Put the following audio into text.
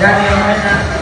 Daniel Mena